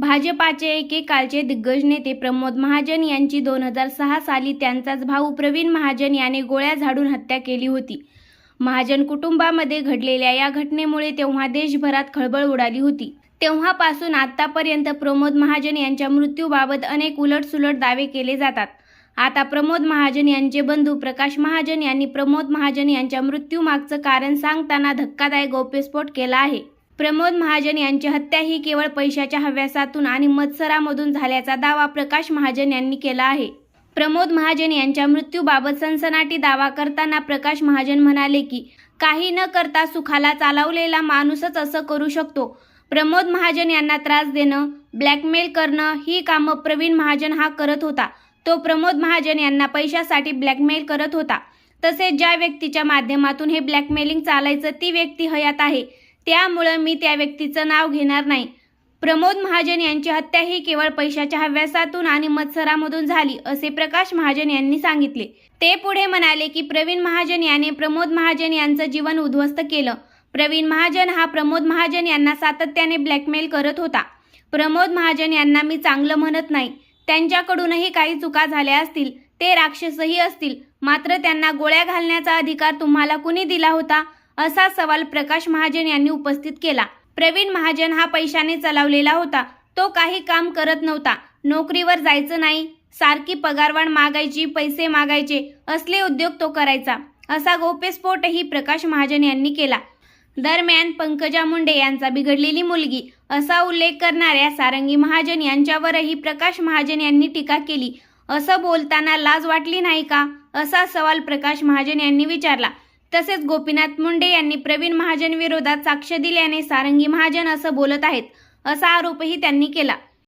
भाजपाचे एकेकाळचे दिग्गज नेते प्रमोद महाजन यांची दोन हजार सहा साली त्यांचाच भाऊ प्रवीण महाजन याने गोळ्या झाडून हत्या केली होती. महाजन कुटुंबामध्ये घडलेल्या या घटनेमुळे तेव्हा देशभरात खळबळ उडाली होती. तेव्हापासून आतापर्यंत प्रमोद महाजन यांच्या मृत्यूबाबत अनेक उलटसुलट दावे केले जातात. आता प्रमोद महाजन यांचे बंधू प्रकाश महाजन यांनी प्रमोद महाजन यांच्या मृत्यूमागचं कारण सांगताना धक्कादायक गौप्यस्फोट केला आहे. प्रमोद महाजन यांची हत्या ही केवळ पैशाच्या हव्यासातून आणि मत्सरामधून झाल्याचा दावा प्रकाश महाजन यांनी केला आहे. प्रमोद महाजन यांच्या मृत्यूबाबत सनसनाटी दावा करताना प्रकाश महाजन म्हणाले की काही न करता सुखाला चालवलेला माणूसच असं करू शकतो. प्रमोद महाजन यांना त्रास देणं ब्लॅकमेल करणं ही कामं प्रवीण महाजन हा करत होता. तो प्रमोद महाजन यांना पैशासाठी ब्लॅकमेल करत होता. तसेच ज्या व्यक्तीच्या माध्यमातून हे ब्लॅकमेलिंग चालायचं ती व्यक्ती हयात आहे. त्यामुळं मी त्या व्यक्तीचं नाव घेणार नाही. प्रमोद महाजन यांची हत्या ही केवळ पैशाच्या हव्यासातून आणि मत्सरामधून झाली असे प्रकाश महाजन यांनी सांगितले. ते पुढे म्हणाले की प्रवीण महाजन याने प्रमोद महाजन यांचं जीवन उद्ध्वस्त केलं. प्रवीण महाजन हा प्रमोद महाजन यांना सातत्याने ब्लॅकमेल करत होता. प्रमोद महाजन यांना मी चांगलं म्हणत नाही. त्यांच्याकडूनही काही चुका झाल्या असतील ते राक्षसही असतील मात्र त्यांना गोळ्या घालण्याचा अधिकार तुम्हाला कुणी दिला होता? असा सवाल प्रकाश महाजन यांनी उपस्थित केला. प्रवीण महाजन हा पैशाने चलावलेला होता. तो काही काम करत नव्हता. नोकरीवर जायचं नाही. सारखी पगारवाढ मागायची पैसे मागायचे असले उद्योग तो करायचा. असा गोपेस्फोटही प्रकाश महाजन यांनी केला. दरम्यान पंकजा मुंडे यांचा बिघडलेली मुलगी असा उल्लेख करणाऱ्या सारंगी महाजन यांच्यावरही प्रकाश महाजन यांनी टीका केली. असं बोलताना लाज वाटली नाही का? असा सवाल प्रकाश महाजन यांनी विचारला. तसेच गोपीनाथ मुंडे यांनी प्रवीण महाजन विरोधात साक्ष दिल्याने सारंगी महाजन असं बोलत आहेत असा आरोपही त्यांनी केला.